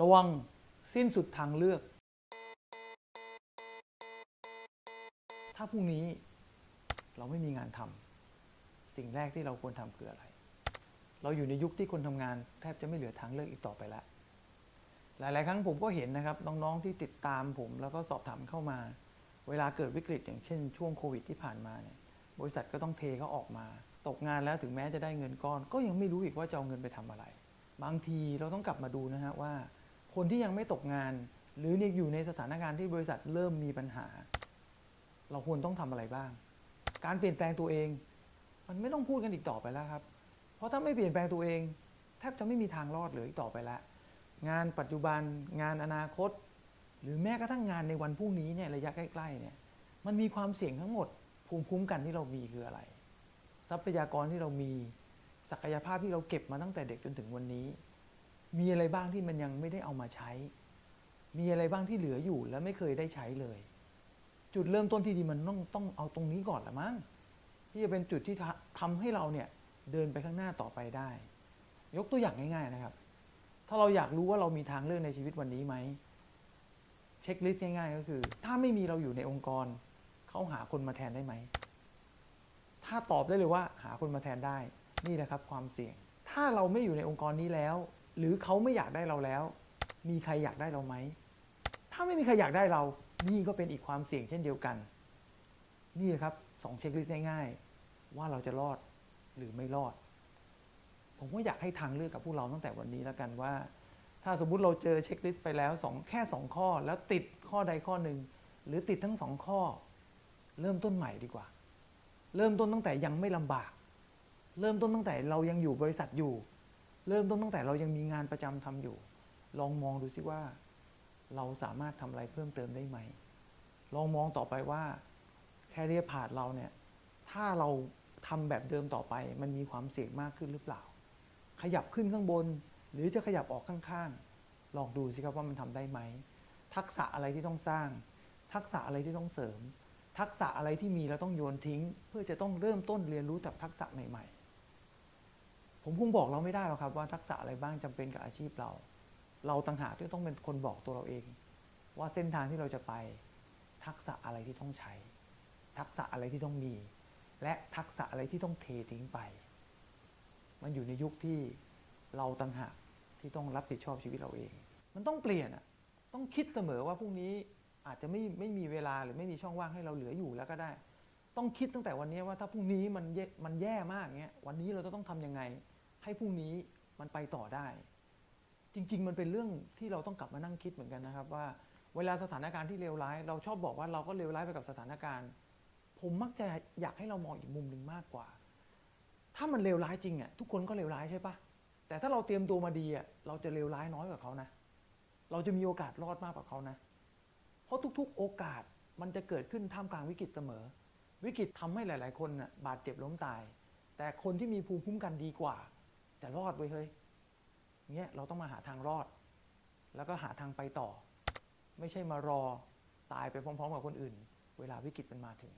ระวังสิ้นสุดทางเลือก ถ้าพรุ่งนี้เราไม่มีงานทำสิ่งแรกที่เราควรทำคืออะไร เราอยู่ในยุคที่คนทำงานแทบจะไม่เหลือทางเลือกอีกต่อไปแล้วหลาย ๆ ครั้งผมก็เห็นนะครับน้อง ๆ ที่ติดตามผมแล้วก็สอบถามเข้ามา เวลาเกิดวิกฤตอย่างเช่นช่วงโควิดที่ผ่านมาเนี่ยบริษัทก็ต้องเทเขาออกมา ตกงานแล้วถึงแม้จะได้เงินก้อน ก็ยังไม่รู้อีกว่าจะเอาเงินไปทำอะไร บางทีเราต้องกลับมาดูนะฮะว่า คนที่ยังไม่ตกงาน หรืออยู่ในสถานการณ์ที่บริษัทเริ่มมีปัญหา เราควรต้องทำอะไรบ้าง การเปลี่ยนแปลงตัวเอง มันไม่ต้องพูดกันอีกต่อไปแล้วครับ เพราะถ้าไม่เปลี่ยนแปลงตัวเองแทบจะไม่มีทางรอดเหลืออีกต่อไปแล้วงานปัจจุบันงานอนาคต หรือแม้กระทั่งงานในวันพรุ่งนี้เนี่ยระยะใกล้ๆเนี่ยมันมีความเสี่ยงทั้งหมด ภูมิคุ้มกันที่เรามีคืออะไร ทรัพยากรที่เรามีศักยภาพที่เราเก็บมาตั้งแต่เด็กจนถึงวันนี้ มีอะไรบ้างที่มันยังไม่ได้เอามาใช้ มีอะไรบ้างที่เหลืออยู่และไม่เคยได้ใช้เลย จุดเริ่มต้นที่ดีมันต้องต้องเอาตรงนี้ก่อนละมั้งที่จะเป็นจุดที่ทำทำให้เราเนี่ยเดินไปข้างหน้าต่อไปได้ ยกตัวอย่างง่าย ๆนะครับ ถ้าเราอยากรู้ว่าเรามีทางเลือกในชีวิตวันนี้ไหมเช็คลิสต์ง่ายๆก็คือ ถ้าไม่มีเราอยู่ในองค์กรเขาหาคนมาแทนได้ไหม ถ้าตอบได้เลยว่าหาคนมาแทนได้ นี่แหละครับ ความเสี่ยง ถ้าเราไม่อยู่ในองค์กรนี้แล้ว หรือเขาไม่อยากได้เราแล้ว มีใครอยากได้เราไหม ถ้าไม่มีใครอยากได้เรา นี่ก็เป็นอีกความเสี่ยงเช่นเดียวกัน นี่ครับสองเช็คลิสต์ง่ายๆ ว่าเราจะรอดหรือไม่รอด ผมก็อยากให้ทางเลือกกับพวกเราตั้งแต่วันนี้แล้วกันว่า ถ้าสมมุติเราเจอเช็คลิสต์ไปแล้วสองแค่สองข้อ แล้วติดข้อใดข้อหนึ่งหรือติดทั้งสองข้อ เริ่มต้นใหม่ดีกว่า เริ่มต้นตั้งแต่ยังไม่ลำบาก เริ่มต้นตั้งแต่เรายังอยู่บริษัทอยู่ เริ่มต้นตั้งแต่เรายังมีงานประจำทำอยู่ ลองมองดูซิว่า เราสามารถทำอะไรเพิ่มเติมได้ไหม ลองมองต่อไปว่าแคเรียพาดเราเนี่ย ถ้าเราทำแบบเดิมต่อไป มันมีความเสี่ยงมากขึ้นหรือเปล่า ขยับขึ้นข้างบน หรือจะขยับออกข้างๆ ลองดูสิครับว่ามันทำได้ไหม ทักษะอะไรที่ต้องสร้าง ทักษะอะไรที่ต้องเสริม ทักษะอะไรที่มีแล้วต้องโยนทิ้ง เพื่อจะต้องเริ่มต้นเรียนรู้จากทักษะใหม่ ๆ ผมคงบอกเราไม่ได้หรอกครับว่าทักษะอะไรบ้างจำเป็นกับอาชีพเรา เราต่างหากที่ต้องเป็นคนบอกตัวเราเอง ว่าเส้นทางที่เราจะไป ทักษะอะไรที่ต้องใช้ ทักษะอะไรที่ต้องมี และทักษะอะไรที่ต้องเททิ้งไป มันอยู่ในยุคที่เราต่างหากที่ต้องรับผิดชอบชีวิตเราเอง มันต้องเปลี่ยนอะต้องคิดเสมอว่าพรุ่งนี้อาจจะไม่ไม่มีเวลาหรือไม่มีช่องว่างให้เราเหลืออยู่แล้วก็ได้ ต้องคิดตั้งแต่วันนี้ว่าถ้าพรุ่งนี้มันมันแย่มากเงี้ยวันนี้เราจะต้องทำยังไง ให้พรุ่งนี้มันไปต่อได้ จริง ๆ มันเป็นเรื่องที่เราต้องกลับมานั่งคิดเหมือนกันนะครับ ว่าเวลาสถานการณ์ที่เลวร้าย เราชอบบอกว่าเราก็เลวร้ายไปกับสถานการณ์ ผมมักจะอยากให้เรามองอีกมุมหนึ่งมากกว่า ถ้ามันเลวร้ายจริงอะทุกคนก็เลวร้ายใช่ปะแต่ถ้าเราเตรียมตัวมาดีอะเราจะเลวร้ายน้อยกว่าเขานะ เราจะมีโอกาสรอดมากกว่าเขานะ เพราะทุก ๆ โอกาสมันจะเกิดขึ้นท่ามกลางวิกฤตเสมอ วิกฤตทำให้หลาย ๆ คนน่ะบาดเจ็บล้มตาย แต่คนที่มีภูมิคุ้มกันดีกว่า แต่รอดไว้เฮ้ยเงี้ยเราต้องมาหาทางรอด แล้วก็หาทางไปต่อ ไม่ใช่มารอตายไปพร้อมๆกับคนอื่น เวลาวิกฤตมันมาถึง